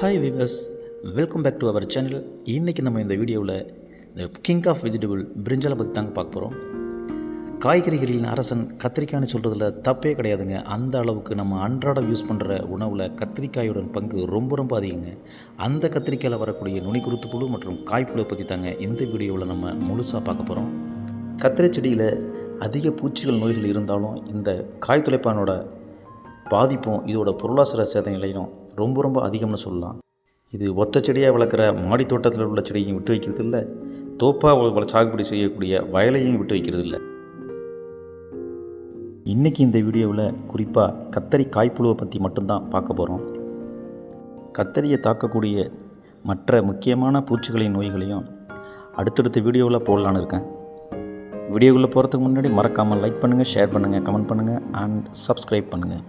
Hi viewers welcome back to our channel இன்றைக்கி நம்ம இந்த வீடியோவில் இந்த கிங் ஆஃப் வெஜிடபிள் பிரிஞ்சலை பற்றி தாங்க பார்க்க போகிறோம் காய்கறிகளின் அரசன் கத்திரிக்காய்னு சொல்கிறதுல தப்பே கிடையாதுங்க. அந்த அளவுக்கு நம்ம அன்றாடம் யூஸ் பண்ணுற உணவில் கத்திரிக்காயோட பங்கு ரொம்ப ரொம்ப அதிகங்க. அந்த கத்திரிக்காயில் வரக்கூடிய நுனி குருத்து புழு மற்றும் காய்ப்புழு பற்றி தாங்க இந்த வீடியோவில் நம்ம முழுசாக பார்க்க போகிறோம் கத்திரி செடியில் அதிக பூச்சிகள் நோய்கள் இருந்தாலும் இந்த காய் துளைப்பானோட பாதிப்பும் இதோட பொருளாதார சேத ரொம்ப ரொம்ப அதிகம்னு சொல்லலாம். இது ஒத்த செடியாக வளர்க்குற மாடி தோட்டத்தில் உள்ள செடியையும் விட்டு வைக்கிறது இல்லை தோப்பாக சாகுபடி செய்யக்கூடிய வயலையும் விட்டு வைக்கிறது இல்லை இன்றைக்கி இந்த வீடியோவில் குறிப்பாக கத்தரி காய்ப்புழுவை பற்றி மட்டும்தான் பார்க்க போகிறோம் கத்தரியை தாக்கக்கூடிய மற்ற முக்கியமான பூச்சிகளின் நோய்களையும் அடுத்தடுத்த வீடியோவில் போடலான்னு இருக்கேன். வீடியோக்குள்ளே போகிறதுக்கு முன்னாடி மறக்காமல் லைக் பண்ணுங்கள் ஷேர் பண்ணுங்கள் கமெண்ட் பண்ணுங்கள் அண்ட் சப்ஸ்கிரைப் பண்ணுங்கள்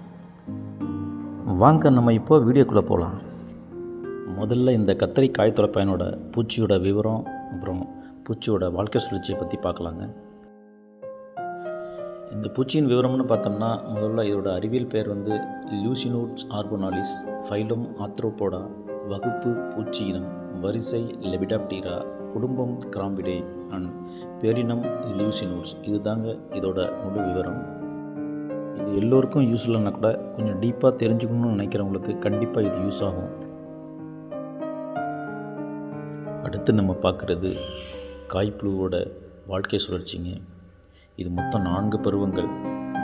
வாங்க நம்ம இப்போ வீடியோக்குள்ளே போகலாம் முதல்ல இந்த கத்தரி காய் பூச்சியோட விவரம் அப்புறம் பூச்சியோட வாழ்க்கை சுழற்சியை பற்றி பார்க்கலாங்க. இந்த பூச்சியின் விவரம்னு பார்த்தோம்னா முதல்ல இதோட அறிவியல் பேர் வந்து லூசினோட்ஸ் ஆர்கோனாலிஸ் ஃபைலம் ஆத்ரோபோடா வகுப்பு பூச்சி இனம் வரிசை லெபிடாப்டீரா குடும்பம் கிராம்பிடே அண்ட் பேரினம் லியூசினோட்ஸ் இதுதாங்க இதோட முழு விவரம். இது எல்லோருக்கும் யூஸ் இல்லைன்னா கூட கொஞ்சம் டீப்பாக தெரிஞ்சுக்கணும்னு நினைக்கிறவங்களுக்கு கண்டிப்பாக இது யூஸ் ஆகும். அடுத்து நம்ம பார்க்குறது காய்ப்புழுவோட வாழ்க்கை சுழற்சிங்க. இது மொத்தம் நான்கு பருவங்கள்.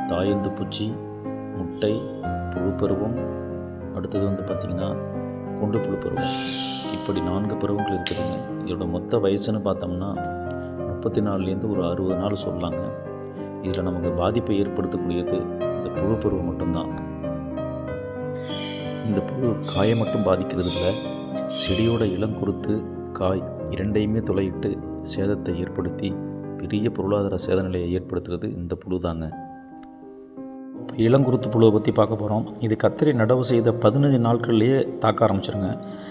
தாயந்து பூச்சி முட்டை புழு பருவம். அடுத்தது வந்து பார்த்திங்கன்னா குண்டு புழு பருவம். இப்படி நான்கு பருவங்கள் இருக்குதுங்க. இதோட மொத்த வயசுன்னு பார்த்தோம்னா முப்பத்தி நாலுலேருந்து ஒரு அறுபது நாள் சொல்லலாங்க இதில் நமக்கு பாதிப்பை ஏற்படுத்தக்கூடியது இந்த புழு பருவம் மட்டும்தான். இந்த புழு காயை மட்டும் பாதிக்கிறது இல்லை செடியோட இளங்குருத்து காய் இரண்டையுமே துளையிட்டு சேதத்தை ஏற்படுத்தி பெரிய பொருளாதார சேத நிலையை ஏற்படுத்துறது இந்த புழு தாங்க. இளங்குருத்து புழுவை பற்றி பார்க்க போகிறோம் இது கத்திரி நடவு செய்த பதினஞ்சு நாட்கள்லேயே தாக்க ஆரம்பிச்சிருங்க.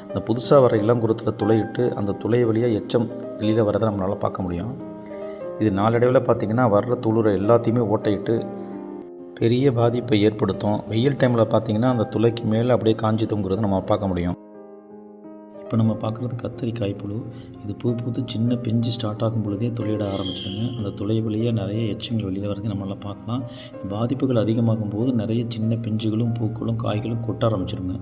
இந்த புதுசாக வர இளங்குருத்தில் துளையிட்டு அந்த துளை வழியாக எச்சம் வெளியில் வரதை நம்மளால் பார்க்க முடியும். இது நாளடைவில் பார்த்திங்கன்னா வர்ற துளிரை எல்லாத்தையுமே ஓட்டையிட்டு பெரிய பாதிப்பை ஏற்படுத்தும். வெயில் டைமில் பார்த்திங்கன்னா அந்த துளைக்கு மேலே அப்படியே காஞ்சி தொங்குறத நம்ம பார்க்க முடியும். இப்போ நம்ம பார்க்குறது கத்திரிக்காய் புழு. இது பூ பூத்து சின்ன பிஞ்சு ஸ்டார்ட் ஆகும் பொழுதே துளையிட ஆரம்பிச்சிருங்க அந்த துளை வழியாக நிறைய எச்சங்கள் வெளியில் வரது நம்மளால் பார்க்கலாம். பாதிப்புகள் அதிகமாகும் போது நிறைய சின்ன பிஞ்சுகளும் பூக்களும் காய்களும் கொட்ட ஆரம்பிச்சிருங்க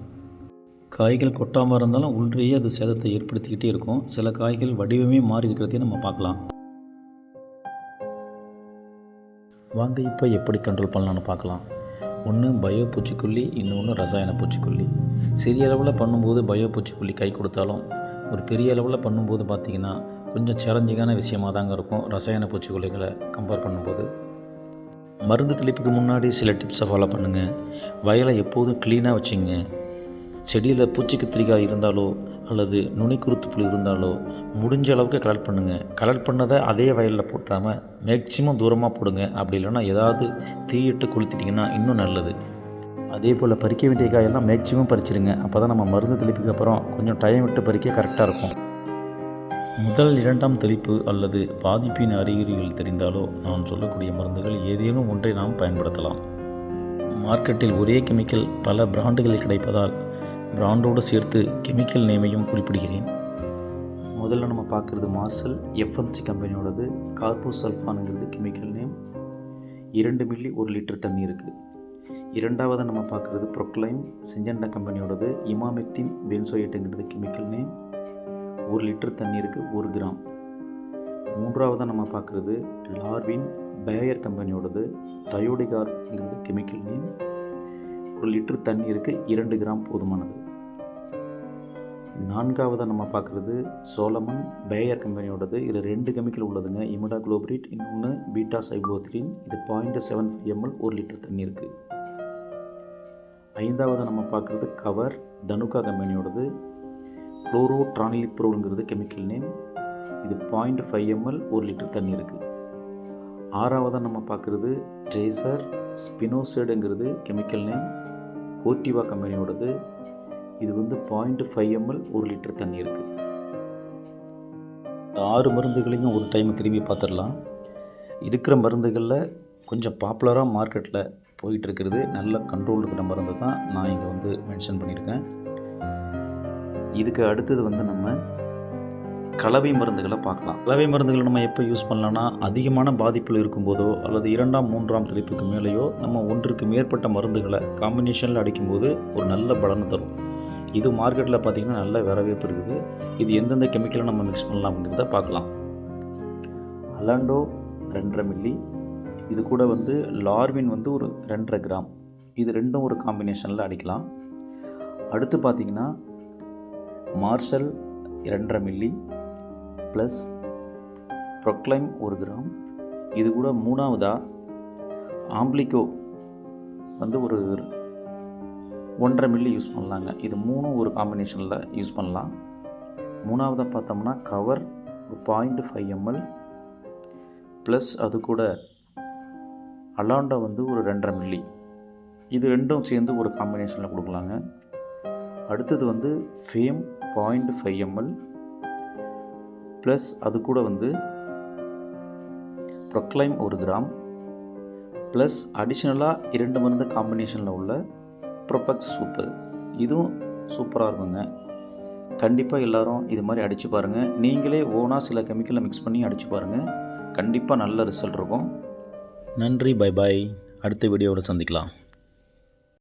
காய்கள் கொட்டாமல் இருந்தாலும் உள்ளேயே அது சேதத்தை ஏற்படுத்திக்கிட்டே இருக்கும். சில காய்கள் வடிவமே மாறி இருக்கிறதையும் நம்ம பார்க்கலாம். வாங்க இப்போ எப்படி கண்ட்ரோல் பண்ணலான்னு பார்க்கலாம். ஒன்று பயோ பூச்சிக்கொல்லி இன்னொன்று ரசாயன பூச்சிக்கொல்லி. சிறிய அளவில் பண்ணும்போது பயோ பூச்சிக்கொல்லி கை கொடுத்தாலும் ஒரு பெரிய அளவில் பண்ணும்போது பார்த்திங்கன்னா கொஞ்சம் சேலஞ்சிங்கான விஷயமாக தாங்க இருக்கும் ரசாயன பூச்சிக்கொல்லிகளை கம்பேர் பண்ணும்போது. மருந்து தெளிப்புக்கு முன்னாடி சில டிப்ஸை ஃபாலோ பண்ணுங்கள் வயலை எப்போதும் க்ளீனாக வச்சுங்க. செடியில் பூச்சி கத்திரிக்காய் இருந்தாலோ அல்லது நுனி புளி இருந்தாலோ முடிஞ்ச அளவுக்கு கலெக்ட் பண்ணுங்கள் கலெக்ட் பண்ணதை அதே வயலில் போட்டாமல் மேக்சிமம் தூரமாக போடுங்க. அப்படி இல்லைன்னா ஏதாவது தீயிட்டு குளித்திட்டிங்கன்னா இன்னும் நல்லது. அதே போல் பறிக்க வேண்டிய காயெல்லாம் மேக்சிமம் பறிச்சிருங்க. அப்போ தான் நம்ம மருந்து தெளிப்புக்கு அப்புறம் கொஞ்சம் டைம் விட்டு பறிக்க கரெக்டாக இருக்கும். முதல் இரண்டாம் தெளிப்பு அல்லது பாதிப்பின் அறிகுறிகள் தெரிந்தாலோ நாம் சொல்லக்கூடிய மருந்துகள் ஏதேனும் ஒன்றை நாம் பயன்படுத்தலாம். மார்க்கெட்டில் ஒரே கெமிக்கல் பல பிராண்டுகளில் கிடைப்பதால் பிராண்டோடு சேர்த்து கெமிக்கல் நேமையும் குறிப்பிடுகிறேன். முதல்ல நம்ம பார்க்குறது மார்சல் எஃப்எம்சி கம்பெனியோடது கார்போசல்ஃபானுங்கிறது கெமிக்கல் நேம். இரண்டு மில்லி ஒரு லிட்டர் தண்ணி இருக்குது இரண்டாவது நம்ம பார்க்குறது ப்ரொக்ளைம் சிஞ்சண்டா கம்பெனியோடது இமாமெக்டின் பென்சோயேட்டுங்கிறது கெமிக்கல் நேம். ஒரு லிட்டர் தண்ணீருக்கு ஒரு கிராம். மூன்றாவதாக நம்ம பார்க்குறது லார்வின் பேயர் கம்பெனியோடது தயோடிகார்ங்கிறது கெமிக்கல் நேம். ஒரு லிட்டர் தண்ணீருக்கு இரண்டு கிராம் போதுமானது. நான்காவதாக நம்ம பார்க்குறது சோலமன் பேயர் கம்பெனியோடது. இதில் ரெண்டு கெமிக்கல் உள்ளதுங்க. இமிடா குளோபரேட் இன்னொன்று பீட்டா சைபோத்ரின் இது பாயிண்ட் செவன் ஃபைவ் எம்எல் ஒரு லிட்டர் தண்ணி இருக்குது ஐந்தாவது நம்ம பார்க்குறது கவர் தனுகா கம்பெனியோடது. குளோரோ ட்ரானிலிப்ரோலுங்கிறது கெமிக்கல் நேம். இது பாயிண்ட் ஃபைவ் எம்எல் ஒரு லிட்டர் தண்ணி இருக்குது ஆறாவதாக நம்ம பார்க்குறது ட்ரேசர் ஸ்பினோசைடுங்கிறது கெமிக்கல் நேம். கோட்டிவா கம்பெனியோடது. இது வந்து பாயிண்ட் ஃபைவ் எம்எல் ஒரு லிட்டர் தண்ணி இருக்குது ஆறு மருந்துகளையும் ஒரு டைம் திரும்பி பார்த்துடலாம். இருக்கிற மருந்துகளில் கொஞ்சம் பாப்புலராக மார்க்கெட்டில் போயிட்டுருக்கிறது நல்ல கண்ட்ரோல் இருக்கிற மருந்து தான் நான் இங்கே வந்து மென்ஷன் பண்ணியிருக்கேன். இதுக்கு அடுத்தது வந்து நம்ம கலவை மருந்துகளை பார்க்கலாம். கலவை மருந்துகளை நம்ம எப்போ யூஸ் பண்ணலான்னா அதிகமான பாதிப்பில் இருக்கும்போதோ அல்லது இரண்டாம் மூன்றாம் தலைப்புக்கு மேலேயோ நம்ம ஒன்றுக்கு மேற்பட்ட மருந்துகளை காம்பினேஷனில் அடிக்கும்போது ஒரு நல்ல பலனை தரும். இது மார்க்கெட்டில் பார்த்திங்கன்னா நல்ல வரவேற்பு இருக்குது. இது எந்தெந்த கெமிக்கலை நம்ம மிக்ஸ் பண்ணலாம் அப்படிங்கிறத பார்க்கலாம். அலாண்டோ ரெண்டரை மில்லி இது கூட வந்து லார்வின் வந்து ஒரு ரெண்டரை கிராம். இது ரெண்டும் ஒரு காம்பினேஷனில் அடிக்கலாம். அடுத்து பார்த்திங்கன்னா மார்ஷல் ரெண்டரை மில்லி ப்ளஸ் ப்ரொக்ளைம் ஒரு கிராம். இது கூட மூணாவதாக ஆம்பிளிகோ வந்து ஒரு ஒன்றரை மில்லி யூஸ் பண்ணலாங்க. இது மூணும் ஒரு காம்பினேஷனில் யூஸ் பண்ணலாம். மூணாவதாக பார்த்தோம்னா கவர் ஒரு பாயிண்ட் ஃபைவ் எம்எல் ப்ளஸ் அது கூட அலாண்டா வந்து ஒரு ரெண்டரை மில்லி இது ரெண்டும் சேர்ந்து ஒரு காம்பினேஷனில் கொடுக்கலாங்க. அடுத்தது வந்து Fame point five ML plus அது கூட வந்து ப்ரொக்ளைம் ஒரு கிராம் ப்ளஸ் அடிஷ்னலாக இரண்டு மருந்து காம்பினேஷனில் உள்ள ப்ரொபக்ஸ் சூப்பு. இதுவும் சூப்பராக இருக்குங்க. கண்டிப்பாக எல்லோரும் இது மாதிரி அடித்து பாருங்கள் நீங்களே ஓனாக சில கெமிக்கலை மிக்ஸ் பண்ணி அடித்து பாருங்கள் கண்டிப்பாக நல்ல ரிசல்ட் இருக்கும். நன்றி பை பாய் அடுத்த வீடியோவில் சந்திக்கலாம்.